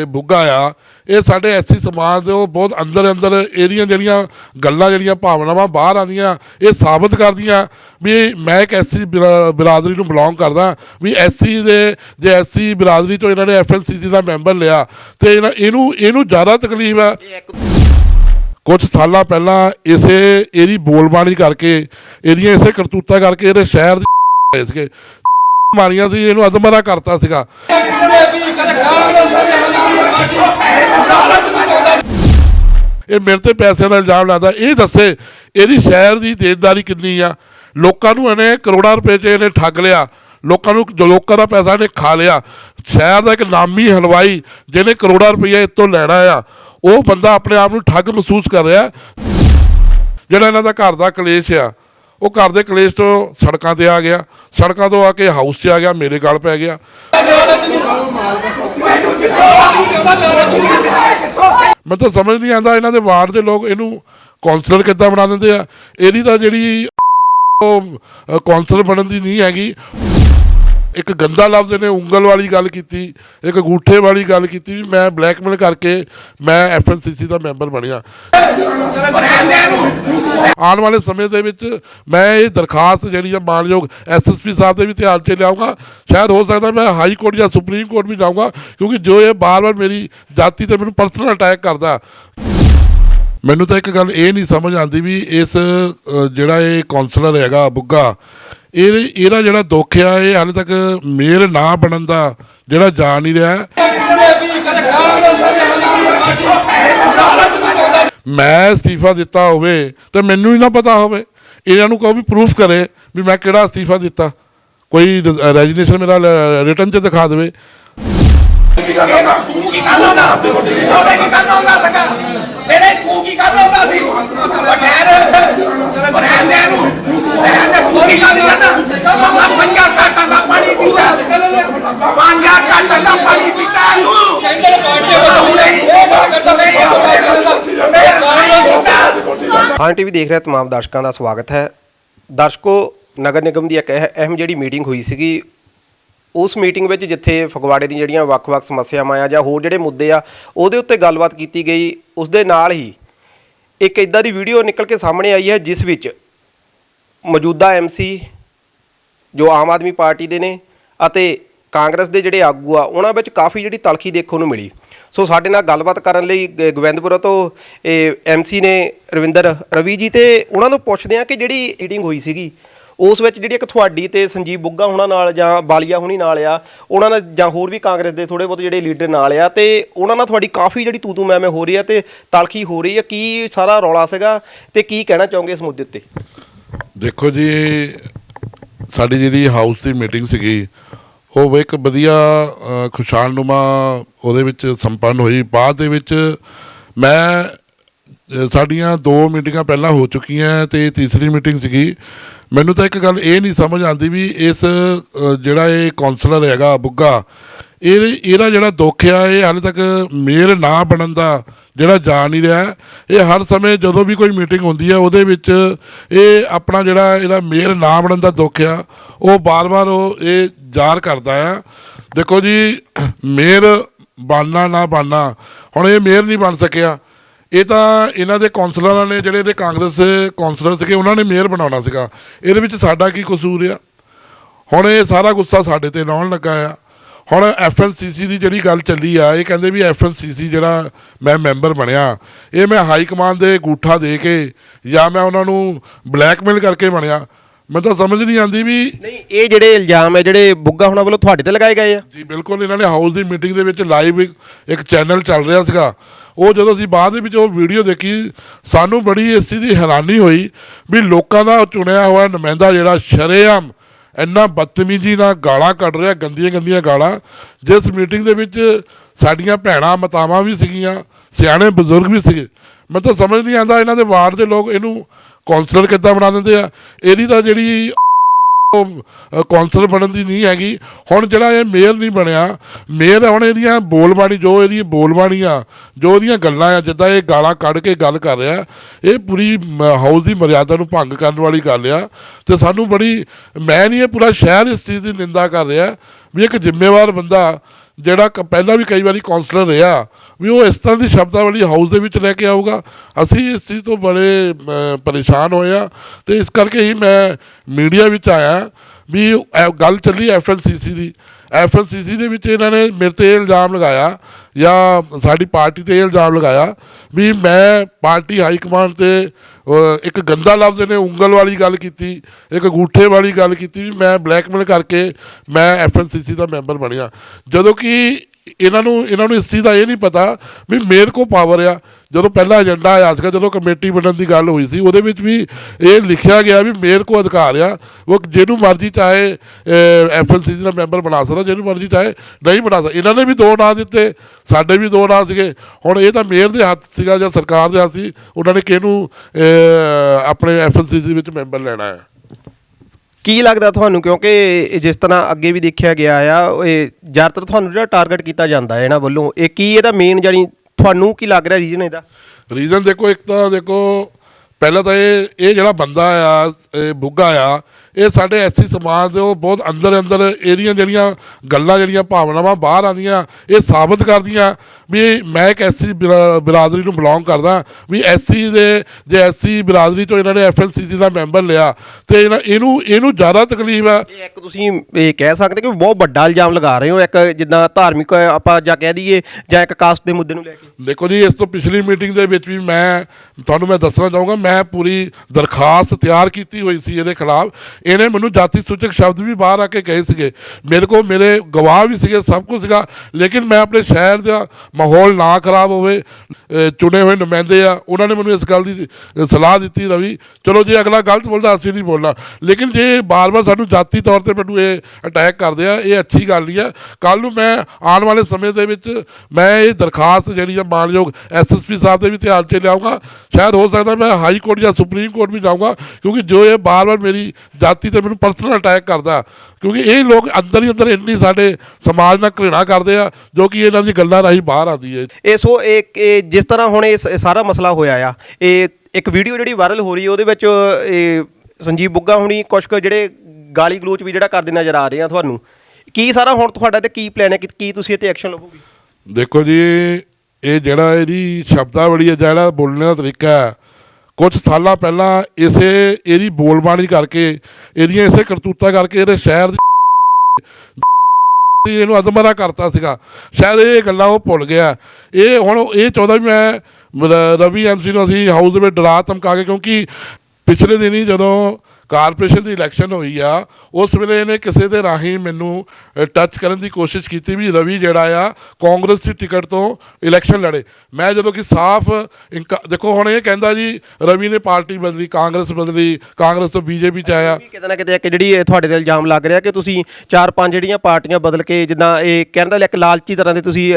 ਇਹ ਬੁੱਗਾ ਆ, ਇਹ ਸਾਡੇ ਐਸੀ ਸਮਾਜ ਦੇ ਉਹ ਬਹੁਤ ਅੰਦਰ ਅੰਦਰ ਇਹਦੀਆਂ ਜਿਹੜੀਆਂ ਗੱਲਾਂ, ਜਿਹੜੀਆਂ ਭਾਵਨਾਵਾਂ ਬਾਹਰ ਆਉਂਦੀਆਂ, ਇਹ ਸਾਬਤ ਕਰਦੀਆਂ ਵੀ ਮੈਂ ਇੱਕ ਐਸੀ ਬਰਾਦਰੀ ਨੂੰ ਬਿਲੋਂਗ ਕਰਦਾ, ਵੀ ਐਸੀ ਦੇ, ਜੇ ਐਸੀ ਬਰਾਦਰੀ ਤੋਂ ਇਹਨਾਂ ਨੇ ਐਫਐਨਸੀਸੀ ਦਾ ਮੈਂਬਰ ਲਿਆ, ਤੇ ਇਹਨਾਂ- ਇਹਨੂੰ ਇਹਨੂੰ ਜ਼ਿਆਦਾ ਤਕਲੀਫ ਆ। ਕੁਝ ਸਾਲਾਂ ਪਹਿਲਾਂ ਇਸੇ, ਇਹਦੀ ਬੋਲਬਾਣੀ ਕਰਕੇ, ਇਹਦੀਆਂ ਇਸੇ ਕਰਤੂਤਾਂ ਕਰਕੇ ਇਹਦੇ ਸ਼ਹਿਰ ਦੀ ਸੀਗੇ। ਮਾਰੀਆਂ ਸੀ, ਇਹਨੂੰ ਅਦਮਰਾ ਕਰਤਾ ਸੀਗਾ। ਇਹ ਮੇਰੇ ਤੇ ਪੈਸਿਆਂ ਦਾ ਇਲਜ਼ਾਮ ਲਾਦਾ ਇਹ ਦੱਸੇ, ਇਹਦੀ ਸ਼ਹਿਰ ਦੀ ਦੇਣਦਾਰੀ ਕਿੰਨੀ ਆ? ਲੋਕਾਂ ਨੂੰ ਇਹਨੇ ਕਰੋੜਾਂ ਰੁਪਏ 'ਚ ਇਹਨੇ ਠੱਗ ਲਿਆ। ਲੋਕਾਂ ਨੂੰ ਲੋਕਾਂ ਦਾ ਪੈਸਾ ਇਹਨੇ ਖਾ ਲਿਆ। ਸ਼ਹਿਰ ਦਾ ਇੱਕ ਨਾਮੀ ਹਲਵਾਈ ਜਿਹਨੇ ਕਰੋੜਾਂ ਰੁਪਏ ਇਹ ਤੋਂ ਲੈਣਾ ਆ, ਉਹ ਬੰਦਾ ਆਪਣੇ ਆਪ ਨੂੰ ਠੱਗ ਮਹਿਸੂਸ ਕਰ ਰਿਹਾ। ਜਿਹੜਾ ਇਹਨਾਂ ਦਾ ਘਰ ਦਾ ਕਲੇਸ਼ ਆ, ਉਹ ਘਰ ਦੇ ਕਲੇਸ਼ ਤੋਂ ਸੜਕਾਂ ਤੇ ਆ ਗਿਆ। ਸੜਕਾਂ ਤੋਂ ਆ ਕੇ ਹਾਊਸ 'ਚ ਆ ਗਿਆ, ਮੇਰੇ ਗਲ ਪੈ ਗਿਆ। ਮੈਂ ਤਾਂ ਸਮਝ ਨਹੀਂ ਆਉਂਦਾ ਇਹਨਾਂ ਦੇ ਵਾਰਡ ਦੇ ਲੋਕ ਇਹਨੂੰ ਕਾਉਂਸਲਰ ਕਿੱਦਾਂ ਬਣਾ ਦਿੰਦੇ ਆ। ਇਹਦੀ ਤਾਂ ਜਿਹੜੀ ਉਹ ਕਾਉਂਸਲਰ ਬਣਨ ਦੀ ਨਹੀਂ ਹੈਗੀ। ਇੱਕ ਗੰਦਾ ਲਫ਼ਜ਼ ਨੇ ਉਂਗਲ ਵਾਲੀ ਗੱਲ ਕੀਤੀ, ਇੱਕ ਅੰਗੂਠੇ ਵਾਲੀ ਗੱਲ ਕੀਤੀ ਵੀ ਮੈਂ ਬਲੈਕਮੇਲ ਕਰਕੇ ਮੈਂ ਐਫਐਨਸੀਸੀ ਦਾ ਮੈਂਬਰ ਬਣਿਆ। ਆਉਣ ਵਾਲੇ ਸਮੇਂ ਦੇ ਵਿੱਚ ਮੈਂ ਇਹ ਦਰਖਾਸਤ ਜਿਹੜੀ ਆ ਮਾਨਯੋਗ ਐਸਐਸਪੀ ਸਾਹਿਬ ਦੇ ਵੀ ਧਿਆਨ 'ਚ ਲਿਆਉਂਗਾ ਸ਼ਾਇਦ ਹੋ ਸਕਦਾ ਮੈਂ ਹਾਈ ਕੋਰਟ ਜਾਂ ਸੁਪਰੀਮ ਕੋਰਟ ਵੀ ਜਾਊਂਗਾ, ਕਿਉਂਕਿ ਜੋ ਇਹ ਬਾਰ-ਬਾਰ ਮੇਰੀ ਜਾਤੀ ਤੇ ਮੈਨੂੰ ਪਰਸਨਲ ਅਟੈਕ ਕਰਦਾ। ਮੈਨੂੰ ਤਾਂ ਇੱਕ ਗੱਲ ਇਹ ਨਹੀਂ ਸਮਝ ਆਉਂਦੀ ਵੀ ਇਸ ਜਿਹੜਾ ਇਹ ਕਾਉਂਸਲਰ ਹੈਗਾ, ਬੁੱਗਾ ਇਹ ਇਹਦਾ ਜਿਹੜਾ ਦੁੱਖ ਆ, ਇਹ ਹਾਲੇ ਤੱਕ ਮੇਲ ਨਾ ਬਣਨ ਦਾ ਜਿਹੜਾ ਜਾ ਨਹੀਂ ਰਿਹਾ। ਮੈਂ ਅਸਤੀਫਾ ਦਿੱਤਾ ਹੋਵੇ ਤੇ ਮੈਨੂੰ ਹੀ ਨਾ ਪਤਾ ਹੋਵੇ। ਇਹਨਾਂ ਨੂੰ ਕਹੋ ਵੀ ਪ੍ਰੂਫ ਕਰੇ ਵੀ ਮੈਂ ਕਿਹੜਾ ਅਸਤੀਫਾ ਦਿੱਤਾ। ਕੋਈ ਰੈਜੀਨੇਸ਼ਨ ਮੇਰਾ ਰਿਟਰਨ 'ਚ ਦਿਖਾ ਦੇਵੇ। ਤੂੰ ਕੀ ਕਰਨਾ ਹੁੰਦਾ ਉਹਦੇ ਕੀ ਕਰਨਾ ਹੁੰਦਾ ਸਕਾ ਮੇਰੇ ਤੂੰ ਕੀ ਕਰਨਾ ਹੁੰਦਾ ਸੀ? ਉਹ ਠਹਿਰ ਦੇ ਨੂੰ ਰਹਿਣ ਦੇ ਤੂੰ ਕੀ ਮਾਮਾ ਪੰਜਾ ਕਾਟਾਂ ਦਾ ਪਾਣੀ ਪੀਤਾ ਪੰਜਾ ਕਾਟਾਂ ਦਾ ਪਾਣੀ ਪੀਤਾ ਤੂੰ ਕਹਿੰਦੇ ਹਾਂ ਟੀਵੀ ਦੇਖ ਰਿਹਾ ਤਮਾਮ ਦਰਸ਼ਕਾਂ ਦਾ ਸਵਾਗਤ ਹੈ। ਦਰਸ਼ਕੋ, ਨਗਰ ਨਿਗਮ ਦੀ ਇੱਕ ਅਹਿਮ ਜਿਹੜੀ ਮੀਟਿੰਗ ਹੋਈ ਸੀਗੀ, ਉਸ ਮੀਟਿੰਗ ਵਿੱਚ ਜਿੱਥੇ ਫਗਵਾੜੇ ਦੀਆਂ ਜਿਹੜੀਆਂ ਵੱਖ-ਵੱਖ ਸਮੱਸਿਆਵਾਂ ਆ ਜਾਂ ਹੋਰ ਜਿਹੜੇ ਮੁੱਦੇ ਆ, ਉਹਦੇ ਉੱਤੇ ਗੱਲਬਾਤ ਕੀਤੀ ਗਈ। ਉਸ ਦੇ ਨਾਲ ਹੀ ਇੱਕ ਇਦਾਂ ਦੀ ਵੀਡੀਓ ਨਿਕਲ ਕੇ ਸਾਹਮਣੇ ਆਈ ਹੈ, ਜਿਸ ਵਿੱਚ ਮੌਜੂਦਾ ਐਮਸੀ ਜੋ ਆਮ ਆਦਮੀ ਪਾਰਟੀ ਦੇ ਨੇ ਅਤੇ ਕਾਂਗਰਸ ਦੇ ਜਿਹੜੇ ਆਗੂ ਆ, ਉਹਨਾਂ ਵਿੱਚ ਕਾਫੀ ਜਿਹੜੀ ਤਲਖੀ ਦੇਖਣ ਨੂੰ ਮਿਲੀ। ਸੋ ਸਾਡੇ ਨਾਲ ਗੱਲਬਾਤ ਕਰਨ ਲਈ ਗ- ਗੋਬਿੰਦਪੁਰਾ ਤੋਂ ਇਹ ਐਮਸੀ ਨੇ ਰਵਿੰਦਰ ਰਵੀ ਜੀ ਤੇ ਉਹਨਾਂ ਨੂੰ ਪੁੱਛਦੇ ਆ ਕਿ ਜਿਹੜੀ ਮੀਟਿੰਗ ਹੋਈ ਸੀਗੀ, ਉਸ ਵਿੱਚ ਜਿਹੜੀ ਇੱਕ ਤੁਹਾਡੀ ਤੇ ਸੰਜੀਵ ਬੁੱਗਾ ਹੁਣਾਂ ਨਾਲ ਜਾਂ ਬਾਲੀਆ ਹੁਣੀ ਨਾਲ ਆ, ਉਹਨਾਂ ਨਾਲ ਜਾਂ ਹੋਰ ਵੀ ਕਾਂਗਰਸ ਦੇ ਥੋੜੇ ਬਹੁਤ ਜਿਹੜੇ ਲੀਡਰ ਨਾਲ ਆ ਤੇ ਉਹਨਾਂ ਨਾਲ ਤੁਹਾਡੀ ਕਾਫੀ ਜਿਹੜੀ ਤੂ ਤੂ ਮੈਂ ਮੈਂ ਹੋ ਰਹੀ ਆ ਤੇ ਤਲਖੀ ਹੋ ਰਹੀ ਆ, ਕੀ ਸਾਰਾ ਰੌਲਾ ਸੀਗਾ ਤੇ ਕੀ ਕਹਿਣਾ ਚਾਹੋਗੇ ਇਸ ਮੁੱਦੇ ਉੱਤੇ? ਦੇਖੋ ਜੀ ਸਾਡੀ ਜਿਹੜੀ ਹਾਊਸ ਦੀ ਮੀਟਿੰਗ ਸੀਗੀ ਉਹ ਇੱਕ ਵਧੀਆ ਅ, ਖੁਸ਼ਹਾਲਨੁਮਾ ਉਹਦੇ ਵਿੱਚ ਸੰਪੰਨ ਹੋਈ। ਬਾਅਦ ਦੇ ਵਿੱਚ ਮੈਂ ਸਾਡੀਆਂ ਦੋ ਮੀਟਿੰਗਾਂ ਪਹਿਲਾਂ ਹੋ ਚੁੱਕੀਆਂ ਤੇ ਤੀਸਰੀ ਮੀਟਿੰਗ ਸੀਗੀ। ਮੈਨੂੰ ਤਾਂ ਇੱਕ ਗੱਲ ਇਹ ਨਹੀਂ ਸਮਝ ਆਉਂਦੀ ਵੀ ਇਸ ਜਿਹੜਾ ਇਹ ਕਾਉਂਸਲਰ ਹੈਗਾ ਬੁੱਗਾ ਇਹ ਇਹਦਾ ਜਿਹੜਾ ਦੁੱਖ ਆ, ਇਹ ਹਾਲੇ ਤੱਕ ਮੇਰ ਨਾ ਬਣਨ ਦਾ ਜਿਹੜਾ ਜਾ ਨਹੀਂ ਰਿਹਾ। ਇਹ ਹਰ ਸਮੇਂ ਜਦੋਂ ਵੀ ਕੋਈ ਮੀਟਿੰਗ ਹੁੰਦੀ ਹੈ ਉਹਦੇ ਵਿੱਚ ਇਹ ਆਪਣਾ ਜਿਹੜਾ ਇਹਦਾ ਮੇਰ ਨਾ ਬਣਨ ਦਾ ਦੁੱਖ ਆ, ਉਹ ਬਾਰ-ਬਾਰ ਉਹ ਇਹ ਜ਼ਾਹਰ ਕਰਦਾ ਆ। ਦੇਖੋ ਜੀ ਮੇਰ ਬਣਨਾ ਨਾ ਬਣਨਾ, ਹੁਣ ਇਹ ਮੇਰ ਨਹੀਂ ਬਣ ਸਕਿਆ। ਇਹ ਤਾਂ ਇਹਨਾਂ ਦੇ ਕਾਉਂਸਲਰਾਂ ਨੇ, ਜਿਹੜੇ ਇਹਦੇ ਕਾਂਗਰਸ ਕਾਉਂਸਲਰ ਸੀਗੇ, ਉਹਨਾਂ ਨੇ ਮੇਅਰ ਬਣਾਉਣਾ ਸੀਗਾ। ਇਹਦੇ ਵਿੱਚ ਸਾਡਾ ਕੀ ਕਸੂਰ ਆ? ਹੁਣ ਇਹ ਸਾਰਾ ਗੁੱਸਾ ਸਾਡੇ ਤੇ ਲਾਉਣ ਲੱਗਾ ਆ। ਹੁਣ ਐਫਐਲਸੀਸੀ ਦੀ ਜਿਹੜੀ ਗੱਲ ਚੱਲੀ ਆ ਇਹ ਕਹਿੰਦੇ ਵੀ ਐਫਐਲਸੀਸੀ ਜਿਹੜਾ ਮੈਂ ਮੈਂਬਰ ਬਣਿਆ ਇਹ ਮੈਂ ਹਾਈ ਕਮਾਂਡ ਦੇ ਗੂਠਾ ਦੇ ਕੇ ਜਾਂ ਮੈਂ ਉਹਨਾਂ ਨੂੰ ਬਲੈਕਮੇਲ ਕਰਕੇ ਬਣਿਆ। ਮੈਨੂੰ ਤਾਂ ਸਮਝ ਨਹੀਂ ਆਉਂਦੀ ਵੀ ਨਹੀਂ ਇਹ ਜਿਹੜੇ ਇਲਜ਼ਾਮ ਹੈ ਜਿਹੜੇ ਬੁੱਗਾ ਹੁਣਾਂ ਵੱਲੋਂ ਤੁਹਾਡੇ ਤੇ ਲਗਾਏ ਗਏ ਆ? ਜੀ ਬਿਲਕੁਲ ਇਹਨਾਂ ਨੇ ਹਾਊਸ ਦੀ ਮੀਟਿੰਗ ਦੇ ਵਿੱਚ ਲਾਈਵ ਇੱਕ ਚੈਨਲ ਚੱਲ ਰਿਹਾ ਸੀਗਾ। ਉਹ ਜਦੋਂ ਅਸੀਂ ਬਾਅਦ ਦੇ ਵਿੱਚ ਉਹ ਵੀਡੀਓ ਦੇਖੀ ਸਾਨੂੰ ਬੜੀ ਇਸ ਚੀਜ਼ ਦੀ ਹੈਰਾਨੀ ਹੋਈ ਵੀ ਲੋਕਾਂ ਦਾ ਚੁਣਿਆ ਹੋਇਆ ਨੁਮਾਇੰਦਾ ਜਿਹੜਾ ਸ਼ਰੇਆਮ ਇੰਨਾ ਬਦਤਮੀਜ਼ੀ ਨਾਲ ਗਾਲਾਂ ਕੱਢ ਰਿਹਾ, ਗੰਦੀਆਂ ਗੰਦੀਆਂ ਗਾਲਾਂ। ਜਿਸ ਮੀਟਿੰਗ ਦੇ ਵਿੱਚ ਸਾਡੀਆਂ ਭੈਣਾਂ, ਮਾਤਾਵਾਂ ਵੀ ਸੀਗੀਆਂ, ਸਿਆਣੇ ਬਜ਼ੁਰਗ ਵੀ ਸੀਗੇ। ਮੈਂ ਤਾਂ ਸਮਝ ਨਹੀਂ ਆਉਂਦਾ ਇਹਨਾਂ ਦੇ ਵਾਰਡ ਦੇ ਲੋਕ ਇਹਨੂੰ ਕਾਉਂਸਲਰ ਕਿੱਦਾਂ ਬਣਾ ਦਿੰਦੇ ਆ। ਇਹਦੀ ਤਾਂ ਜਿਹੜੀ ਉਹ ਬਣਨ ਦੀ ਨਹੀਂ ਹੈਗੀ। ਹੁਣ ਜਿਹੜਾ ਇਹ ਮੇਅਰ ਨਹੀਂ ਬਣਿਆ, ਮੇਅਰ ਹੁਣ ਇਹਦੀਆਂ ਬੋਲਬਾਣੀ, ਜੋ ਇਹਦੀ ਬੋਲਬਾਣੀ ਆ ਜੋ ਇਹਦੀਆਂ ਗੱਲਾਂ ਆ, ਜਿੱਦਾਂ ਇਹ ਗਾਲਾਂ ਕੱਢ ਕੇ ਗੱਲ ਕਰ ਰਿਹਾ, ਇਹ ਪੂਰੀ ਹਾਊਸ ਦੀ ਮਰਿਆਦਾ ਨੂੰ ਭੰਗ ਕਰਨ ਵਾਲੀ ਗੱਲ ਆ। ਤੇ ਸਾਨੂੰ ਬੜੀ, ਮੈਂ ਨਹੀਂ ਇਹ ਪੂਰਾ ਸ਼ਹਿਰ ਇਸ ਚੀਜ਼ ਦੀ ਨਿੰਦਾ ਕਰ ਰਿਹਾ ਵੀ ਇੱਕ ਜ਼ਿੰਮੇਵਾਰ ਬੰਦਾ ਜਿਹੜਾ ਕ- ਪਹਿਲਾਂ ਵੀ ਕਈ ਵਾਰੀ ਕਾਉਂਸਲਰ ਰਿਹਾ, ਵੀ ਉਹ ਇਸ ਤਰ੍ਹਾਂ ਦੀ ਸ਼ਬਦਾਵਲੀ ਹਾਊਸ ਦੇ ਵਿੱਚ ਲੈ ਕੇ ਆਊਗਾ। ਅਸੀਂ ਇਸ ਚੀਜ਼ ਤੋਂ ਬੜੇ ਪਰੇਸ਼ਾਨ ਹੋਏ ਆ ਤੇ ਇਸ ਕਰਕੇ ਹੀ ਮੈਂ ਮੀਡੀਆ ਵਿੱਚ ਆਇਆ ਵੀ ਇਹ ਗੱਲ ਚੱਲੀ ਐਫਐਲਸੀਸੀ ਦੀ। ਐਫਐਲਸੀਸੀ ਦੇ ਵਿੱਚ ਇਹਨਾਂ ਨੇ ਮੇਰੇ ਤੇ ਇਹ ਇਲਜ਼ਾਮ ਲਗਾਇਆ ਜਾਂ ਸਾਡੀ ਪਾਰਟੀ ਤੇ ਇਹ ਇਲਜ਼ਾਮ ਲਗਾਇਆ ਵੀ ਮੈਂ ਪਾਰਟੀ ਹਾਈ ਕਮਾਂਡ ਤੇ ਇੱਕ ਗੰਦਾ ਲਫ਼ਜ਼ ਨੇ, ਉਂਗਲ ਵਾਲੀ ਗੱਲ ਕੀਤੀ, ਇੱਕ ਅੰਗੂਠੇ ਵਾਲੀ ਗੱਲ ਕੀਤੀ ਵੀ ਮੈਂ ਬਲੈਕਮੇਲ ਕਰਕੇ ਮੈਂ ਐਫਐਨਸੀਸੀ ਦਾ ਮੈਂਬਰ ਬਣਿਆ। ਜਦੋਂ ਕਿ ਇਹਨਾਂ ਨੂੰ ਇਹਨਾਂ ਨੂੰ ਇਸ ਚੀਜ਼ ਦਾ ਇਹ ਨਹੀਂ ਪਤਾ ਵੀ ਮੇਰੇ ਕੋ ਪਾਵਰ ਆ। ਜਦੋਂ ਪਹਿਲਾ ਏਜੰਡਾ ਆਇਆ ਸੀਗਾ ਜਦੋਂ ਕਮੇਟੀ ਬਣਨ ਦੀ ਗੱਲ ਹੋਈ ਸੀ ਉਹਦੇ ਵਿੱਚ ਵੀ ਇਹ ਲਿਖਿਆ ਗਿਆ ਵੀ ਮੇਰੇ ਕੋ ਅਧਿਕਾਰ ਆ। ਉਹ ਜਿਹਨੂੰ ਮਰਜ਼ੀ ਚਾਹੇ ਐਫਐਨਸੀਸੀ ਦਾ ਮੈਂਬਰ ਬਣਾ ਸਕਦਾ ਜਿਹਨੂੰ ਮਰਜ਼ੀ ਚਾਹੇ ਨਹੀਂ ਬਣਾ ਸਕਦਾ। ਇਹਨਾਂ ਨੇ ਵੀ ਦੋ ਨਾਂ ਦਿੱਤੇ ਸਾਡੇ ਵੀ ਦੋ ਨਾਂ ਸੀਗੇ। ਹੁਣ ਇਹ ਤਾਂ ਮੇਅਰ ਦੇ ਹੱਥ ਸੀਗਾ ਜਾਂ ਸਰਕਾਰ ਦੇ ਹੱਥ ਸੀ ਉਹਨਾਂ ਨੇ ਕਿਹਨੂੰ ਅਹ, ਆਪਣੇ ਐਫਐਨਸੀਸੀ ਵਿੱਚ ਮੈਂਬਰ ਲੈਣਾ ਹੈ? ਕੀ ਲੱਗਦਾ ਤੁਹਾਨੂੰ? ਕਿਉਂਕਿ ਜਿਸ ਤਰ੍ਹਾਂ ਅੱਗੇ ਵੀ ਦੇਖਿਆ ਗਿਆ ਆ, ਇਹ ਜ਼ਿਆਦਾਤਰ ਤੁਹਾਨੂੰ ਜਿਹੜਾ ਟਾਰਗੇਟ ਕੀਤਾ ਜਾਂਦਾ ਹੈ ਇਹਨਾਂ ਵੱਲੋਂ, ਇਹ ਕੀ ਇਹਦਾ ਮੇਨ ਜਾਨੀ ਤੁਹਾਨੂੰ ਕੀ ਲੱਗ ਰਿਹਾ ਰੀਜਨ ਇਹਦਾ? ਰੀਜ਼ਨ ਦੇਖੋ, ਇੱਕ ਤਾਂ ਦੇਖੋ, ਪਹਿਲਾਂ ਤਾਂ ਇਹ ਇਹ ਜਿਹੜਾ ਬੰਦਾ ਆ, ਇਹ ਬੁੱਗਾ ਆ ਇਹ ਸਾਡੇ ਐਸਸੀ ਸਮਾਜ ਦੇ ਉਹ ਬਹੁਤ ਅੰਦਰ ਅੰਦਰ ਇਹਦੀਆਂ ਜਿਹੜੀਆਂ ਗੱਲਾਂ ਜਿਹੜੀਆਂ ਭਾਵਨਾਵਾਂ ਬਾਹਰ ਆਉਂਦੀਆਂ ਇਹ ਸਾਬਤ ਕਰਦੀਆਂ ਵੀ ਮੈਂ ਇੱਕ ਐਸਸੀ ਬਰਾਦਰੀ ਨੂੰ ਬਿਲੋਂਗ ਕਰਦਾ ਵੀ ਐਸਸੀ ਦੇ ਜੇ ਐਸਸੀ ਬਰਾਦਰੀ ਤੋਂ ਇਹਨਾਂ ਨੇ ਐਫਐਲਸੀਸੀ ਦਾ ਮੈਂਬਰ ਲਿਆ ਤੇ ਇਹਨਾਂ- ਇਹਨੂੰ ਇਹਨੂੰ ਜ਼ਿਆਦਾ ਤਕਲੀਫ ਆ। ਇੱਕ ਤੁਸੀਂ ਇਹ ਕਹਿ ਸਕਦੇ ਕਿ ਬਹੁਤ ਵੱਡਾ ਇਲਜ਼ਾਮ ਲਗਾ ਰਹੇ ਹੋ ਇੱਕ ਜਿੱਦਾਂ ਧਾਰਮਿਕ ਆਪਾਂ ਜਾਂ ਕਹਿ ਦਈਏ ਜਾਂ ਇੱਕ ਕਾਸਟ ਦੇ ਮੁੱਦੇ ਨੂੰ ਲੈ ਕੇ। ਦੇਖੋ ਜੀ ਇਸ ਤੋਂ ਪਿਛਲੀ ਮੀਟਿੰਗ ਦੇ ਵਿੱਚ ਵੀ ਮੈਂ ਤੁਹਾਨੂੰ ਮੈਂ ਦੱਸਣਾ ਚਾਹੂੰਗਾ ਮੈਂ ਪੂਰੀ ਦਰਖਾਸਤ ਤਿਆਰ ਕੀਤੀ ਹੋਈ ਸੀ ਇਹਦੇ ਖਿਲਾਫ। ਇਹਨੇ ਮੈਨੂੰ ਜਾਤੀ ਸੂਚਕ ਸ਼ਬਦ ਵੀ ਬਾਹਰ ਆ ਕੇ ਕਹੇ ਸੀਗੇ। ਮੇਰੇ ਕੋਲ ਮੇਰੇ ਗਵਾਹ ਵੀ ਸੀਗੇ, ਸਭ ਕੁਝ ਸੀਗਾ। ਲੇਕਿਨ ਮੈਂ ਆਪਣੇ ਸ਼ਹਿਰ ਦਾ ਮਾਹੌਲ ਨਾ ਖਰਾਬ ਹੋਵੇ ਚੁਣੇ ਹੋਏ ਨੁਮਾਇੰਦੇ ਆ, ਉਹਨਾਂ ਨੇ ਮੈਨੂੰ ਇਸ ਗੱਲ ਦੀ ਸਲਾਹ ਦਿੱਤੀ ਰਵੀ। ਚਲੋ ਜੇ, ਅਗਲਾ ਗਲਤ ਬੋਲਦਾ, ਅਸੀਂ ਨਹੀਂ ਬੋਲਣਾ। ਲੇਕਿਨ ਜੇ ਬਾਰ-ਬਾਰ ਸਾਨੂੰ ਜਾਤੀ ਤੌਰ ਤੇ ਮੈਨੂੰ ਇਹ ਅਟੈਕ ਕਰਦੇ ਆ, ਇਹ ਅੱਛੀ ਗੱਲ ਨਹੀਂ ਆ। ਕੱਲ ਨੂੰ ਮੈਂ ਆਉਣ ਵਾਲੇ ਸਮੇਂ ਦੇ ਵਿੱਚ ਮੈਂ ਇਹ ਦਰਖਾਸਤ ਜਿਹੜੀ ਆ, ਮਾਨਯੋਗ ਐਸਐਸਪੀ ਸਾਹਿਬ ਦੇ ਵੀ ਧਿਆਨ 'ਚ ਲਿਆਉਂਗਾ ਸ਼ਾਇਦ ਹੋ ਸਕਦਾ ਮੈਂ ਹਾਈ ਕੋਰਟ ਜਾਂ ਸੁਪਰੀਮ ਕੋਰਟ ਵੀ ਜਾਊਂਗਾ, ਕਿਉਂਕਿ ਜੋ ਇਹ ਬਾਰ-ਬਾਰ ਮੇਰੀ ਜਾਤੀ ਤੇ ਮੈਨੂੰ ਪਰਸਨਲ ਅਟੈਕ ਕਰਦਾ। ਕਿਉਂਕਿ ਇਹ ਲੋਕ ਅੰਦਰ ਹੀ ਅੰਦਰ ਇੰਨੀ ਸਾਡੇ ਸਮਾਜ ਨਾਲ ਘৃਣਾ ਕਰਦੇ ਆ ਜੋ ਕਿ ਇਹਨਾਂ ਦੀ ਗੱਲਾਂ ਰਾਹੀਂ ਬਾਹਰ ਆਉਂਦੀ ਹੈ। ਇਹ ਸੋ ਇਹ ਜਿਸ ਤਰ੍ਹਾਂ ਹੁਣ ਇਹ ਸਾਰਾ ਮਸਲਾ ਹੋਇਆ ਆ ਇਹ ਇੱਕ ਵੀਡੀਓ ਜਿਹੜੀ ਵਾਇਰਲ ਹੋ ਰਹੀ ਹੈ ਉਹਦੇ ਵਿੱਚ ਇਹ ਸੰਜੀਵ ਬੁੱਗਾ ਹੁਣੀ ਕੁਛ ਕੁ ਜਿਹੜੇ ਗਾਲੀ ਗਲੋਚ ਵੀ ਜਿਹੜਾ ਕਰਦੇ ਨਜ਼ਰ ਆ ਰਹੇ ਆ ਤੁਹਾਨੂੰ। ਕੀ ਸਾਰਾ ਹੁਣ ਤੁਹਾਡਾ ਤੇ ਕੀ ਪਲਾਨ ਹੈ? ਕਿ ਕੀ ਤੁਸੀਂ ਇਹ ਤੇ ਐਕਸ਼ਨ ਲਵੋਗੇ? ਦੇਖੋ ਜੀ ਇਹ ਜਿਹੜਾ ਇਹਦੀ ਸ਼ਬਦਾਵਲੀ ਹੈ ਜਿਹੜਾ ਬੋਲਣ ਦਾ ਤਰੀਕਾ ਹੈ ਕੁਝ ਸਾਲਾਂ ਪਹਿਲਾਂ ਇਸੇ ਇਹਦੀ ਬੋਲਬਾਣੀ ਕਰਕੇ, ਇਹਦੀਆਂ ਇਸੇ ਕਰਤੂਤਾਂ ਕਰਕੇ ਇਹਦੇ ਸ਼ਹਿਰ ਦੀ ਇਹਨੂੰ ਅਦਮਰਾ ਕਰਤਾ ਸੀਗਾ। ਸ਼ਾਇਦ ਇਹ ਗੱਲਾਂ ਉਹ ਭੁੱਲ ਗਿਆ। ਇਹ ਹੁਣ ਇਹ ਚਾਹੁੰਦਾ ਵੀ ਮੈਂ ਰ- ਰਵੀ ਐਮਸੀ ਨੂੰ ਅਸੀਂ ਹਾਊਸ ਦੇ ਵਿੱਚ ਡਰਾ ਧਮਕਾ ਕੇ, ਕਿਉਂਕਿ ਪਿਛਲੇ ਦਿਨੀ ਜਦੋਂ ਕਾਰਪੋਰੇਸ਼ਨ ਦੀ ਇਲੈਕਸ਼ਨ ਹੋਈ ਆ ਉਸ ਵੇਲੇ ਇਹਨੇ ਕਿਸੇ ਦੇ ਰਾਹੀਂ ਮੈਨੂੰ ਟੱਚ ਕਰਨ ਦੀ ਕੋਸ਼ਿਸ਼ ਕੀਤੀ ਵੀ ਰਵੀ ਜਿਹੜਾ ਆ ਕਾਂਗਰਸ ਦੀ ਟਿਕਟ ਤੋਂ ਇਲੈਕਸ਼ਨ ਲੜੇ। ਮੈਂ ਜਦੋਂ ਕਿ ਸਾਫ਼ ਦੇਖੋ ਹੁਣ ਇਹ ਕਹਿੰਦਾ ਜੀ ਰਵੀ ਨੇ ਪਾਰਟੀ ਬਦਲੀ ਕਾਂਗਰਸ ਬਦਲੀ ਕਾਂਗਰਸ ਤੋਂ ਬੀਜੇਪੀ ਚ ਆਇਆ। ਕਿਤੇ ਨਾ ਕਿਤੇ ਇੱਕ ਜਿਹੜੀ ਤੁਹਾਡੇ ਤੇ ਇਲਜ਼ਾਮ ਲੱਗ ਰਿਹਾ ਕਿ ਤੁਸੀਂ ਚਾਰ ਪੰਜ ਜਿਹੜੀਆਂ ਪਾਰਟੀਆਂ ਬਦਲ ਕੇ ਜਿੱਦਾਂ ਇਹ ਕਹਿੰਦਾ ਇੱਕ ਲਾਲਚੀ ਤਰ੍ਹਾਂ ਦੇ ਤੁਸੀਂ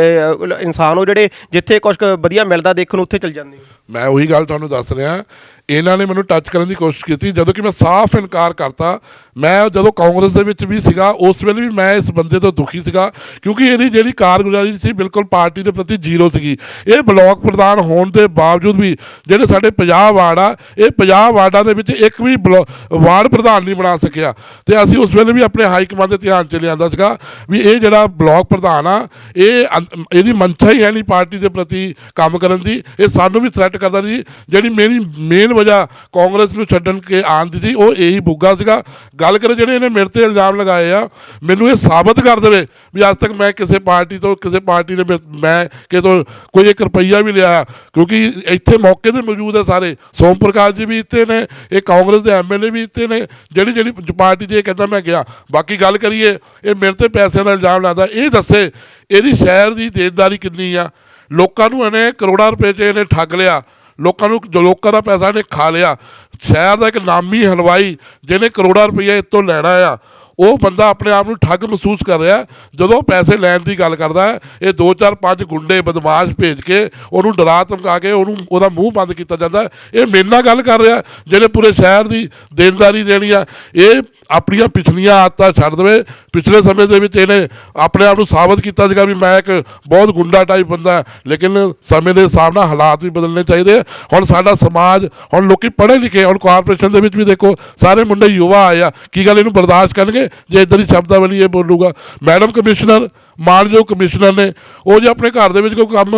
ਇਨਸਾਨ ਹੋ ਜਿਹੜੇ ਜਿੱਥੇ ਕੁਝ ਵਧੀਆ ਮਿਲਦਾ ਦੇਖਣ ਨੂੰ ਉੱਥੇ ਚਲ ਜਾਂਦੇ ਹੋ। ਮੈਂ ਉਹੀ ਗੱਲ ਤੁਹਾਨੂੰ ਦੱਸ ਰਿਹਾ ਇਹਨਾਂ ਨੇ ਮੈਨੂੰ ਟੱਚ ਕਰਨ ਦੀ ਕੋਸ਼ਿਸ਼ ਕੀਤੀ। ਜਦੋਂ ਕਿ ਮੈਂ ਸਾਫ਼ ਇਨਕਾਰ ਕਰਤਾ, ਮੈਂ ਜਦੋਂ ਕਾਂਗਰਸ ਦੇ ਵਿੱਚ ਵੀ ਸੀਗਾ, ਉਸ ਵੇਲੇ ਵੀ ਮੈਂ ਇਸ ਬੰਦੇ ਤੋਂ ਦੁਖੀ ਸੀਗਾ, ਕਿਉਂਕਿ ਇਹਦੀ ਜਿਹੜੀ ਕਾਰਗੁਜ਼ਾਰੀ ਸੀ ਬਿਲਕੁਲ ਪਾਰਟੀ ਦੇ ਪ੍ਰਤੀ ਜ਼ੀਰੋ ਸੀਗੀ। ਇਹ ਬਲਾਕ ਪ੍ਰਧਾਨ ਹੋਣ ਦੇ ਬਾਵਜੂਦ ਵੀ ਜਿਹੜੇ ਸਾਡੇ 50 ਵਾਰਡ ਆ, ਇਹ 50 ਵਾਰਡਾਂ ਦੇ ਵਿੱਚ ਇੱਕ ਵੀ ਬਲੋ- ਵਾਰਡ ਪ੍ਰਧਾਨ ਨਹੀਂ ਬਣਾ ਸਕਿਆ। ਤੇ ਅਸੀਂ ਉਸ ਵੇਲੇ ਵੀ ਆਪਣੇ ਹਾਈ ਕਮਾਂਡ ਦੇ ਧਿਆਨ ਚ ਲਿਆਂਦਾ ਸੀਗਾ ਵੀ ਇਹ ਜਿਹੜਾ ਬਲਾਕ ਪ੍ਰਧਾਨ ਆ, ਇਹ ਇਹਦੀ ਮਨਸ਼ਾ ਹੀ ਹੈ ਨਹੀਂ ਪਾਰਟੀ ਦੇ ਪ੍ਰਤੀ ਕੰਮ ਕਰਨ ਦੀ, ਇਹ ਸਾਨੂੰ ਵੀ ਥ੍ਰੈਟ ਕਰਦਾ ਸੀ, ਜਿਹੜੀ ਮੇਰੀ ਮੇਨ ਵਜ੍ਹਾ ਕਾਂਗਰਸ ਨੂੰ ਛੱਡਣ ਕੇ ਆਉਣ ਦੀ ਸੀ, ਉਹ ਇਹੀ ਬੁੱਗਾ ਸੀਗਾ। ਗੱਲ ਕਰੇ ਜਿਹੜੇ ਇਹਨੇ ਮੇਰੇ ਤੇ ਇਲਜ਼ਾਮ ਲਗਾਏ ਆ, ਮੈਨੂੰ ਇਹ ਸਾਬਤ ਕਰ ਦੇਵੇ ਵੀ ਅੱਜ ਤੱਕ ਮੈਂ ਕਿਸੇ ਪਾਰਟੀ ਤੋਂ, ਕਿਸੇ ਪਾਰਟੀ ਨੇ ਮੈਂ ਕਿਤੋਂ ਕੋਈ ਇੱਕ ਰੁਪਈਆ ਵੀ ਲਿਆ ਕਿਉਂਕਿ ਇੱਥੇ ਮੌਕੇ ਤੇ ਮੌਜੂਦ ਹੈ ਸਾਰੇ। ਸੋਮ ਪ੍ਰਕਾਸ਼ ਜੀ ਵੀ ਇੱਥੇ ਨੇ, ਇਹ ਕਾਂਗਰਸ ਦੇ ਐਮਐਲਏ ਵੀ ਇੱਥੇ ਨੇ, ਜਿਹੜੀ ਜਿਹੜੀ ਪਾਰਟੀ 'ਚ ਇਹ ਕਹਿੰਦਾ ਮੈਂ ਗਿਆ। ਬਾਕੀ ਗੱਲ ਕਰੀਏ, ਇਹ ਮੇਰੇ ਤੇ ਪੈਸਿਆਂ ਦਾ ਇਲਜ਼ਾਮ ਲਾਉਂਦਾ। ਇਹ ਦੱਸੇ, ਇਹਦੀ ਸ਼ਹਿਰ ਦੀ ਦੇਦਦਾਰੀ ਕਿੰਨੀ ਆ? ਲੋਕਾਂ ਨੂੰ ਇਹਨੇ ਕਰੋੜਾਂ ਰੁਪਏ 'ਚ ਇਹਨੇ ਠੱਗ ਲਿਆ। ਲੋਕਾਂ ਨੂੰ ਜੋ ਲੋਕਾਂ ਦਾ ਪੈਸਾ ਇਹਨੇ ਖਾ ਲਿਆ। ਸ਼ਹਿਰ ਦਾ ਇੱਕ ਨਾਮੀ ਹਲਵਾਈ ਜਿਹਨੇ ਕਰੋੜਾਂ ਰੁਪਏ ਇਹ ਤੋਂ ਲੈਣਾ ਆ। ਉਹ ਬੰਦਾ ਆਪਣੇ ਆਪ ਨੂੰ ਠੱਗ ਮਹਿਸੂਸ ਕਰ ਰਿਹਾ ਜਦੋਂ ਪੈਸੇ ਲੈਣ ਦੀ ਗੱਲ ਕਰਦਾ ਹੈ, ਇਹ 2 4 5 ਗੁੰਡੇ ਬਦਮਾਸ਼ ਭੇਜ ਕੇ ਉਹਨੂੰ ਡਰਾ ਧਮਕਾ ਕੇ ਉਹਨੂੰ ਉਹਦਾ ਮੂੰਹ ਬੰਦ ਕੀਤਾ ਜਾਂਦਾ ਇਹ ਮੇਰੇ ਨਾਲ ਗੱਲ ਕਰ ਰਿਹਾ ਜਿਹੜੇ ਪੂਰੇ ਸ਼ਹਿਰ ਦੀ ਦੇਣਦਾਰੀ ਦੇਣੀ ਆ ਇਹ ਆਪਣੀਆਂ ਪਿਛਲੀਆਂ ਆਦਤਾਂ ਛੱਡ ਦੇਵੇ। ਪਿਛਲੇ ਸਮੇਂ ਦੇ ਵਿੱਚ ਇਹਨੇ ਆਪਣੇ ਆਪ ਨੂੰ ਸਾਬਤ ਕੀਤਾ ਸੀਗਾ ਵੀ ਮੈਂ ਇੱਕ ਬਹੁਤ ਗੁੰਡਾ ਟਾਈਪ ਬੰਦਾ ਲੇਕਿਨ ਸਮੇਂ ਦੇ ਹਿਸਾਬ ਨਾਲ ਹਾਲਾਤ ਵੀ ਬਦਲਣੇ ਚਾਹੀਦੇ ਆ। ਹੁਣ ਸਾਡਾ ਸਮਾਜ, ਹੁਣ ਲੋਕੀ ਪੜ੍ਹੇ ਲਿਖੇ, ਹੁਣ ਕਾਰਪੋਰੇਸ਼ਨ ਦੇ ਵਿੱਚ ਵੀ ਦੇਖੋ, ਸਾਰੇ ਮੁੰਡੇ ਯੁਵਾ ਆਏ ਆ, ਕੀ ਗੱਲ ਇਹਨੂੰ ਬਰਦਾਸ਼ਤ ਕਰਨਗੇ? ਜੇ ਇਦਾਂ ਦੀ ਸ਼ਬਦਾਵਲੀ ਇਹ ਬੋਲੂਗਾ। ਮੈਡਮ ਕਮਿਸ਼ਨਰ ਮਾਨਯੋਗ ਕਮਿਸ਼ਨਰ ਨੇ ਉਹ ਜੇ ਆਪਣੇ ਘਰ ਦੇ ਵਿੱਚ ਕੋਈ ਕੰਮ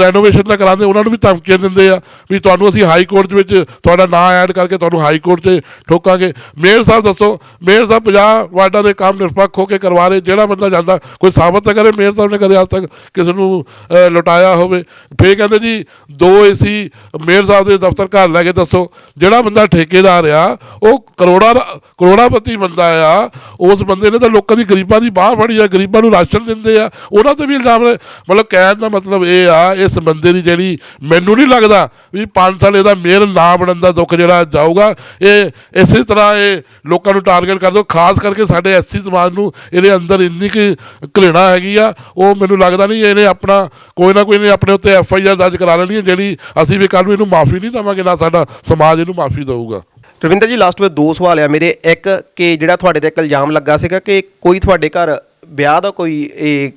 ਰੈਨੋਵੇਸ਼ਨ ਦਾ ਕਰਾਉਂਦੇ ਉਹਨਾਂ ਨੂੰ ਵੀ ਧਮਕੀਆਂ ਦਿੰਦੇ ਆ ਵੀ ਤੁਹਾਨੂੰ ਅਸੀਂ ਹਾਈ ਕੋਰਟ ਦੇ ਵਿੱਚ ਤੁਹਾਡਾ ਨਾਂ ਐਡ ਕਰਕੇ ਤੁਹਾਨੂੰ ਹਾਈ ਕੋਰਟ 'ਚ ਠੋਕਾਂਗੇ। ਮੇਅਰ ਸਾਹਿਬ ਦੱਸੋ ਮੇਅਰ ਸਾਹਿਬ 50 ਵਾਰਡਾਂ ਦੇ ਕੰਮ ਨਿਰਪੱਖ ਹੋ ਕੇ ਕਰਵਾ ਰਹੇ ਜਿਹੜਾ ਬੰਦਾ ਜਾਂਦਾ ਕੋਈ ਸਾਬਤ ਤਾਂ ਕਰੇ ਮੇਅਰ ਸਾਹਿਬ ਨੇ ਕਦੇ ਅੱਜ ਤੱਕ ਕਿਸੇ ਨੂੰ ਅਹ, ਲੁਟਾਇਆ ਹੋਵੇ। ਫੇਰ ਕਹਿੰਦੇ ਜੀ ਦੋ ਏਸੀ ਮੇਅਰ ਸਾਹਿਬ ਦੇ ਦਫ਼ਤਰ ਘਰ ਲੈ ਕੇ ਦੱਸੋ ਜਿਹੜਾ ਬੰਦਾ ਠੇਕੇਦਾਰ ਆ ਉਹ ਕਰੋੜਾਂ ਦਾ ਕਰੋੜਾਪਤੀ ਬੰਦਾ ਆ ਉਸ ਬੰਦੇ ਨੇ ਤਾਂ ਲੋਕਾਂ ਦੀ ਗਰੀਬਾਂ ਦੀ ਬਾਹ ਫੜੀ ਆ ਗਰੀਬਾਂ ਨੂੰ ਰਾਸ਼ਨ ਦਿੰਦੇ ਆ, ਉਹਨਾਂ ਤੇ ਵੀ ਇਲਜ਼ਾਮ ਮਤਲਬ ਕਹਿਣ ਦਾ ਮਤਲਬ ਇਹ ਆ, ਇਸ ਬੰਦੇ ਦੀ ਜਿਹੜੀ ਮੈਨੂੰ ਨਹੀਂ ਲੱਗਦਾ ਵੀ 5 ਸਾਲ ਇਹਦਾ ਮੇਅਰ ਨਾ ਬਣਨ ਦਾ ਦੁੱਖ ਜਿਹੜਾ ਜਾਊਗਾ, ਇਹ ਇਸੇ ਤਰ੍ਹਾਂ ਇਹ ਲੋਕਾਂ ਨੂੰ ਟਾਰਗੇਟ ਕਰ ਖਾਸ ਕਰਕੇ ਸਾਡੇ ਐਸਸੀ ਸਮਾਜ ਨੂੰ ਇਹਦੇ ਅੰਦਰ ਇੰਨੀ ਕਿ ਘৃਣਾ ਹੈਗੀ ਆ, ਉਹ ਮੈਨੂੰ ਲੱਗਦਾ ਨਹੀਂ ਇਹਨੇ ਆਪਣਾ, ਕੋਈ ਨਾ ਕੋਈ ਨੇ ਆਪਣੇ ਉੱਤੇ ਐਫ ਆਈ ਆਰ ਦਰਜ ਕਰਾ ਲੈਣੀ ਹੈ, ਜਿਹੜੀ ਅਸੀਂ ਵੀ ਕੱਲ ਨੂੰ ਇਹਨੂੰ ਮਾਫੀ ਨਹੀਂ ਦੇਵਾਂਗੇ, ਨਾ ਸਾਡਾ ਸਮਾਜ ਇਹਨੂੰ ਮਾਫੀ ਦੇਊਗਾ। ਰਵਿੰਦਰ ਜੀ ਲਾਸਟ ਵਿੱਚ ਦੋ ਸਵਾਲ ਆ। ਮੇਰੇ ਇੱਕ ਕਿ ਜਿਹੜਾ ਤੁਹਾਡੇ ਤੇ ਇੱਕ ਇਲਜ਼ਾਮ ਲੱਗਾ ਸੀਗਾ ਕਿ ਕੋਈ ਤੁਹਾਡੇ ਘਰ ਵਿਆਹ ਦਾ ਕੋਈ ਇਹ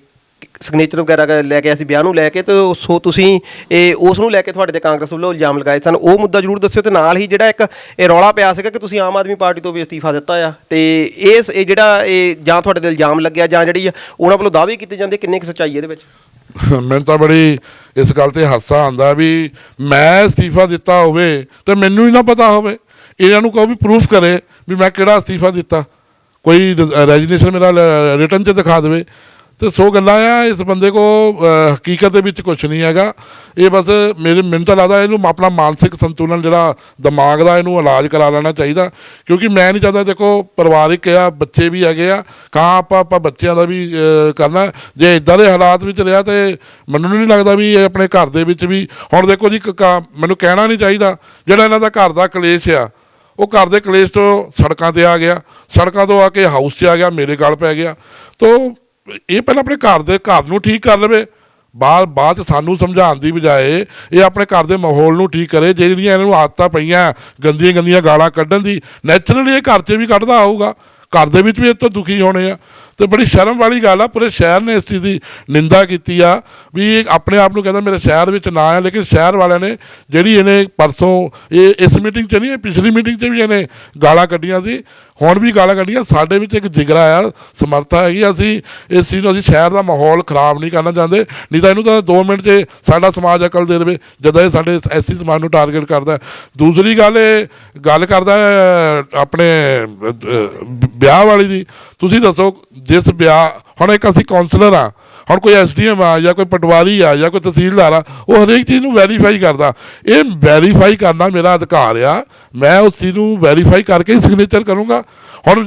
ਸਿਗਨੇਚਰ ਵਗੈਰਾ ਲੈ ਕੇ ਆਇਆ ਸੀ ਵਿਆਹ ਨੂੰ ਲੈ ਕੇ ਤੇ ਸੋ ਤੁਸੀਂ ਇਹ ਉਸ ਨੂੰ ਲੈ ਕੇ ਤੁਹਾਡੇ ਤੇ ਕਾਂਗਰਸ ਵੱਲੋਂ ਇਲਜ਼ਾਮ ਲਗਾਏ ਸਨ। ਉਹ ਮੁੱਦਾ ਜ਼ਰੂਰ ਦੱਸਿਓ ਤੇ ਨਾਲ ਹੀ ਜਿਹੜਾ ਇੱਕ ਇਹ ਰੌਲਾ ਪਿਆ ਸੀਗਾ ਕਿ ਤੁਸੀਂ ਆਮ ਆਦਮੀ ਪਾਰਟੀ ਤੋਂ ਵੀ ਅਸਤੀਫਾ ਦਿੱਤਾ ਆ ਤੇ ਇਸ ਇਹ ਜਿਹੜਾ ਇਹ ਜਾਂ ਤੁਹਾਡੇ ਤੇ ਇਲਜ਼ਾਮ ਲੱਗਿਆ ਜਾਂ ਜਿਹੜੀ ਆ, ਉਹਨਾਂ ਵੱਲੋਂ ਦਾਅਵੇ ਕੀਤੇ ਜਾਂਦੇ ਕਿੰਨੇ ਕੁ ਸੱਚਾਈ ਇਹਦੇ ਵਿੱਚ? ਮੈਨੂੰ ਤਾਂ ਬੜੀ ਇਸ ਗੱਲ ਤੇ ਹਾਸਾ ਆਂਦਾ ਵੀ ਮੈਂ ਅਸਤੀਫਾ ਦਿੱਤਾ ਹੋਵੇ ਤੇ ਮੈਨੂੰ ਹੀ ਨਾ ਪਤਾ ਹੋਵੇ। ਇਹਨਾਂ ਨੂੰ ਕਹੋ ਵੀ ਪ੍ਰੂਫ ਕਰੇ ਵੀ ਮੈਂ ਕਿਹੜਾ ਅਸਤੀਫਾ ਦਿੱਤਾ। ਕੋਈ ਰੈਜੀਨੇਸ਼ਨ ਮੇਰਾ ਰਿਟਰਨ 'ਚ ਦਿਖਾ ਦੇਵੇ। ਤੇ ਸੋ ਗੱਲਾਂ ਆ, ਇਸ ਬੰਦੇ ਕੋ ਹਕੀਕਤ ਦੇ ਵਿੱਚ ਕੁਝ ਨਹੀਂ ਹੈਗਾ। ਇਹ ਬਸ ਮੇਰੇ, ਮੈਨੂੰ ਤਾਂ ਲੱਗਦਾ ਇਹਨੂੰ ਆਪਣਾ ਮਾਨਸਿਕ ਸੰਤੁਲਨ, ਜਿਹੜਾ ਦਿਮਾਗ ਦਾ, ਇਹਨੂੰ ਇਲਾਜ ਕਰਾ ਲੈਣਾ ਚਾਹੀਦਾ। ਕਿਉਂਕਿ ਮੈਂ ਨਹੀਂ ਚਾਹਦਾ, ਦੇਖੋ, ਪਰਿਵਾਰਿਕ ਆ, ਬੱਚੇ ਵੀ ਹੈਗੇ ਆ। ਕਾਂ ਆਪਾਂ ਆਪਾਂ ਬੱਚਿਆਂ ਦਾ ਵੀ ਕਰਨਾ। ਜੇ ਇਦਾਂ ਦੇ ਹਾਲਾਤ ਵਿੱਚ ਰਿਹਾ ਤੇ ਮੈਨੂੰ ਨਹੀਂ ਲੱਗਦਾ ਵੀ ਇਹ ਆਪਣੇ ਘਰ ਦੇ ਵਿੱਚ ਵੀ ਹੁਣ ਦੇਖੋ ਜੀ ਕ- ਕ- ਮੈਨੂੰ ਕਹਿਣਾ ਨਹੀਂ ਚਾਹੀਦਾ। ਜਿਹੜਾ ਇਹਨਾਂ ਦਾ ਘਰ ਦਾ ਕਲੇਸ਼ ਆ ਉਹ ਘਰ ਦੇ ਕਲੇਸ਼ ਤੋਂ ਸੜਕਾਂ ਤੇ ਆ ਗਿਆ। ਸੜਕਾਂ ਤੋਂ ਆ ਕੇ ਹਾਊਸ 'ਚ ਆ ਗਿਆ, ਮੇਰੇ ਗੱਲ ਪੈ ਗਿਆ। ਤੋਂ ਇਹ ਪਹਿਲਾਂ ਆਪਣੇ ਘਰ ਦੇ ਘਰ ਨੂੰ ਠੀਕ ਕਰ ਲਵੇ। ਬਾਅਦ ਬਾਅਦ 'ਚ ਸਾਨੂੰ ਸਮਝਾਉਣ ਦੀ ਬਜਾਏ ਇਹ ਆਪਣੇ ਘਰ ਦੇ ਮਾਹੌਲ ਨੂੰ ਠੀਕ ਕਰੇ, ਜਿਹੜੀਆਂ ਇਹਨਾਂ ਨੂੰ ਆਦਤਾਂ ਪਈਆਂ, ਗੰਦੀਆਂ ਗੰਦੀਆਂ ਗਾਲਾਂ ਕੱਢਣ ਦੀ ਨੈਚੁਰਲੀ ਇਹ ਘਰ 'ਚ ਵੀ ਕੱਢਦਾ ਆਊਗਾ। ਘਰ ਦੇ ਵਿੱਚ ਵੀ ਇਹ ਤੋਂ ਦੁਖੀ ਹੋਣੇ ਆ। ਤੇ ਬੜੀ ਸ਼ਰਮ ਵਾਲੀ ਗੱਲ ਆ, ਪੂਰੇ ਸ਼ਹਿਰ ਨੇ ਇਸ ਚੀਜ਼ ਦੀ ਨਿੰਦਾ ਕੀਤੀ ਆ, ਵੀ ਇਹ ਆਪਣੇ ਆਪ ਨੂੰ ਕਹਿੰਦਾ ਮੇਰੇ ਸ਼ਹਿਰ ਵਿੱਚ ਨਾ ਆ ਲੇਕਿਨ ਸ਼ਹਿਰ ਵਾਲਿਆਂ ਨੇ ਜਿਹੜੀ ਇਹਨੇ ਪਰਸੋਂ ਇਹ ਇਸ ਮੀਟਿੰਗ 'ਚ ਨਹੀਂ, ਇਹ ਪਿਛਲੀ ਮੀਟਿੰਗ 'ਚ ਵੀ ਇਹਨੇ ਗਾਲਾਂ ਕੱਢੀਆਂ ਸੀ। ਹੁਣ ਵੀ ਗਾਲਾਂ ਕੱਢੀਆਂ ਸਾਡੇ ਵਿੱਚ ਇੱਕ ਜਿਗਰਾ ਆ, ਸਮਰੱਥਾ ਹੈਗੀ ਅਸੀਂ, ਇਸ ਚੀਜ਼ ਨੂੰ ਅਸੀਂ ਸ਼ਹਿਰ ਦਾ ਮਾਹੌਲ ਖਰਾਬ ਨਹੀਂ ਕਰਨਾ ਚਾਹੁੰਦੇ, ਨਹੀਂ ਤਾਂ ਇਹਨੂੰ ਤਾਂ 2 ਮਿੰਟ 'ਚ ਸਾਡਾ ਸਮਾਜ ਅਕਲ ਦੇ ਦੇਵੇ, ਜਦੋਂ ਇਹ ਸਾਡੇ ਐਸੀ ਸਮਾਜ ਨੂੰ ਟਾਰਗੇਟ ਕਰਦਾ ਦੂਸਰੀ ਗੱਲ ਇਹ, ਗੱਲ ਕਰਦਾ ਆਪਣੇ ਵਿਆਹ ਵਾਲੀ ਦੀ। ਤੁਸੀਂ ਦੱਸੋ, ਜਿਸ ਵਿਆਹ, ਹੁਣ ਇੱਕ ਅਸੀਂ ਕਾਉਂਸਲਰ ਆ ਹੁਣ ਕੋਈ ਐਸਡੀਐਮ ਆ ਜਾਂ ਕੋਈ ਪਟਵਾਰੀ ਆ ਜਾਂ ਕੋਈ ਤਹਿਸੀਲਦਾਰ ਆ, ਉਹ ਹਰੇਕ ਚੀਜ਼ ਨੂੰ ਵੈਰੀਫਾਈ ਕਰਦਾ। ਇਹ ਵੈਰੀਫਾਈ ਕਰਨਾ ਮੇਰਾ ਅਧਿਕਾਰ ਆ। ਮੈਂ ਉਸ ਚੀਜ਼ ਨੂੰ ਵੈਰੀਫਾਈ ਕਰਕੇ ਹੀ ਸਿਗਨੇਚਰ ਕਰੂੰਗਾ। ਹੁਣ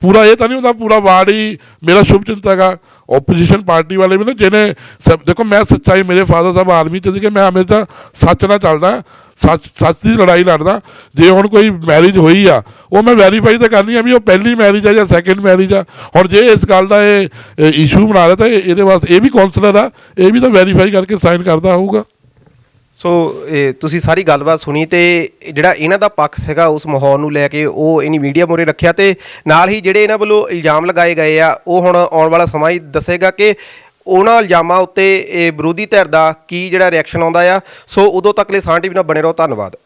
ਪੂਰਾ ਇਹ ਤਾਂ ਨਹੀਂ ਹੁੰਦਾ, ਪੂਰਾ ਵਾਰਡ ਹੀ ਮੇਰਾ ਸ਼ੁਭ ਚਿੰਤਕ ਆ। ਆਪੋਜੀਸ਼ਨ ਪਾਰਟੀ ਵਾਲੇ ਵੀ ਨਾ, ਜਿਹਨੇ ਸਭ ਦੇਖੋ ਮੈਂ ਸੱਚਾਈ ਮੇਰੇ ਫਾਦਰ ਸਾਹਿਬ ਆਰਮੀ ਚ ਸੀ ਕਿ ਮੈਂ ਹਮੇਸ਼ਾ ਸੱਚ ਨਾਲ ਚੱਲਦਾ। ਸੱਚ ਸੱਚ ਦੀ ਲੜਾਈ ਲੜਦਾ। ਜੇ ਹੁਣ ਕੋਈ ਮੈਰਿਜ ਹੋਈ ਆ, ਉਹ ਮੈਂ ਵੈਰੀਫਾਈ ਤਾਂ ਕਰਨੀ ਆ ਵੀ ਉਹ ਪਹਿਲੀ ਮੈਰਿਜ ਆ ਜਾਂ ਸੈਕੰਡ ਮੈਰਿਜ ਆ। ਹੁਣ ਜੇ ਇਸ ਗੱਲ ਦਾ ਇਹ ਇਸ਼ੂ ਬਣਾ ਰਿਹਾ ਤਾਂ ਇਹਦੇ ਵਾਸਤੇ ਇਹ ਵੀ ਕਾਉਂਸਲਰ ਆ, ਇਹ ਵੀ ਤਾਂ ਵੈਰੀਫਾਈ ਕਰਕੇ ਸਾਈਨ ਕਰਦਾ ਹੋਊਗਾ। ਸੋ ਇਹ ਤੁਸੀਂ ਸਾਰੀ ਗੱਲਬਾਤ ਸੁਣੀ ਤੇ ਜਿਹੜਾ ਇਹਨਾਂ ਦਾ ਪੱਖ ਸੀਗਾ ਉਸ ਮਾਹੌਲ ਨੂੰ ਲੈ ਕੇ ਉਹ ਇਨੀ ਮੀਡੀਆ ਮੋਰੇ ਰੱਖਿਆ ਤੇ ਨਾਲ ਹੀ ਜਿਹੜੇ ਇਹਨਾਂ ਵੱਲੋਂ ਇਲਜ਼ਾਮ ਲਗਾਏ ਗਏ ਆ, ਉਹ ਹੁਣ ਆਉਣ ਵਾਲਾ ਸਮਾਂ ਹੀ ਦੱਸੇਗਾ ਕਿ ਉਹਨਾਂ ਇਲਜ਼ਾਮਾਂ ਉੱਤੇ ਇਹ ਵਿਰੋਧੀ ਧਿਰ ਦਾ ਕੀ ਜਿਹੜਾ ਰਿਐਕਸ਼ਨ ਆਉਂਦਾ ਆ? ਸੋ ਉਦੋਂ ਤੱਕ ਲਈ ਸਾਂ ਟੀਵੀ ਨਾਲ ਬਣੇ ਰਹੋ, ਧੰਨਵਾਦ।